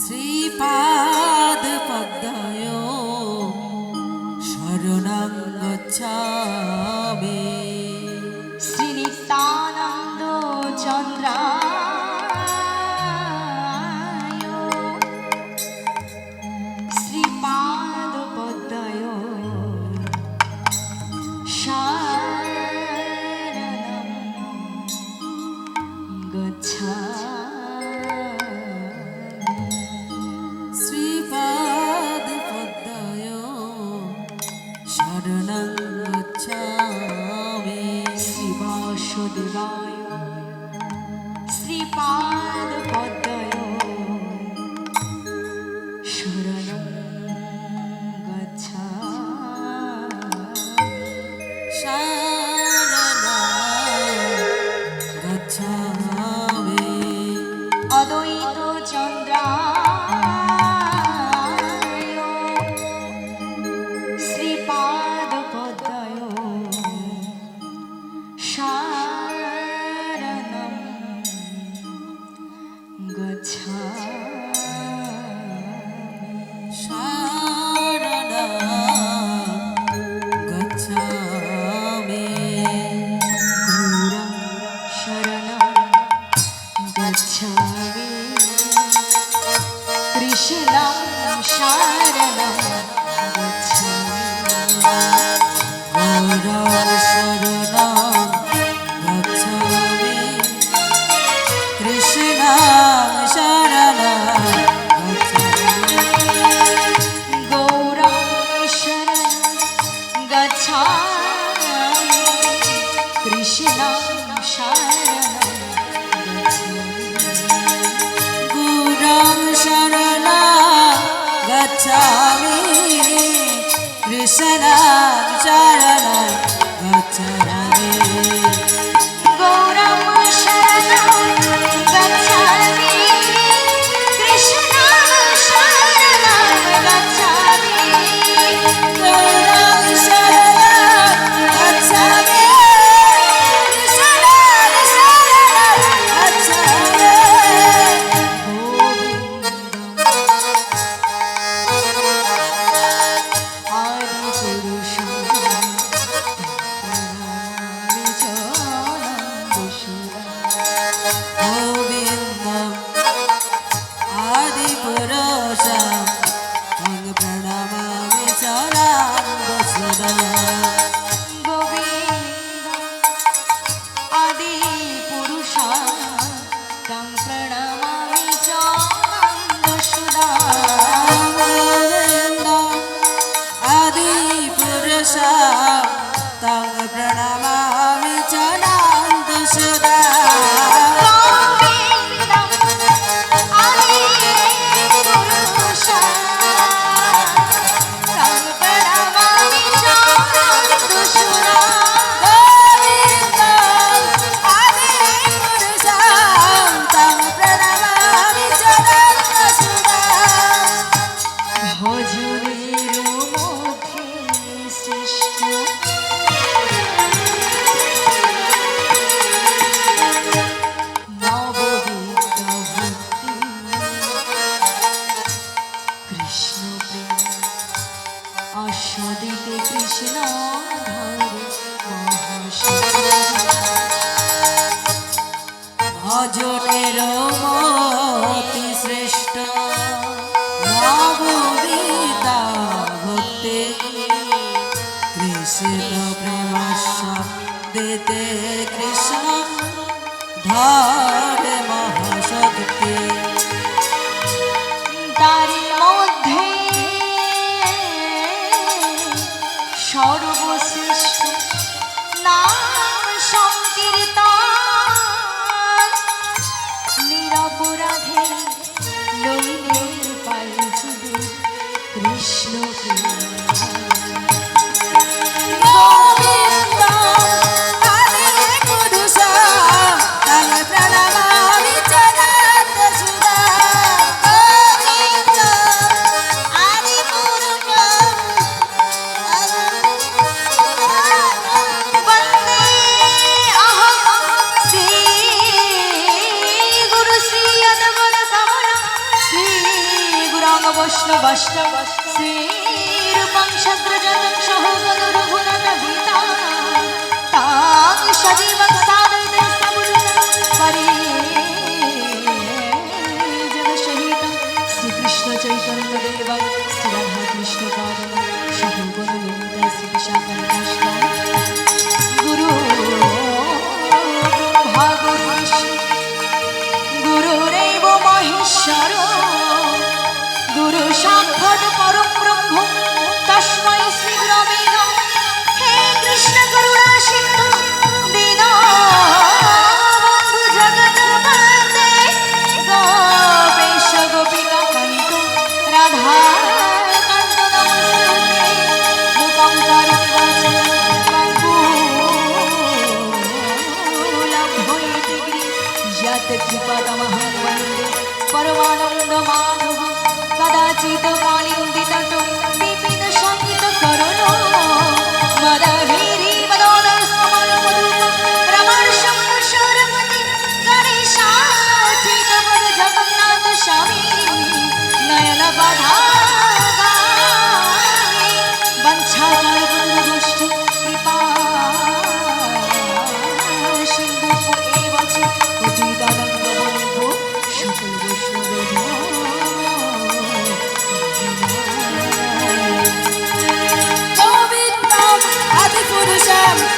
শ্রীপাদ পদ্ময় শরণাঙ্গ চা শরণম গচ্ছামি অদ্বৈত চন্দ্রা শ্রীপাদ পদয় শরণম গচ্ছা কৃষ্ণম শরণম গৌরব শরণম গচ্ছামি কৃষ্ণম Swami Krishna Chara ভজনের মতি শ্রেষ্ঠ নবগীতা ভক্তি। কৃষ্ণ প্রেম শব্দেতে কৃষ্ণ ধর্ম। 朝着。वैष्णवष्टव श्रीरूपं शत्रजतं सहगुरुघुनगीता तां सजीवं साधयते परे जगशहितं श्रीकृष्णचैतन्यदेवं श्रीराधाकृष्णपादं सहगुरुविन्द श्रीशाकरकृष्ण गुरु भागवश गुरुरेव महेश्वरो পরমানন্দ মান am.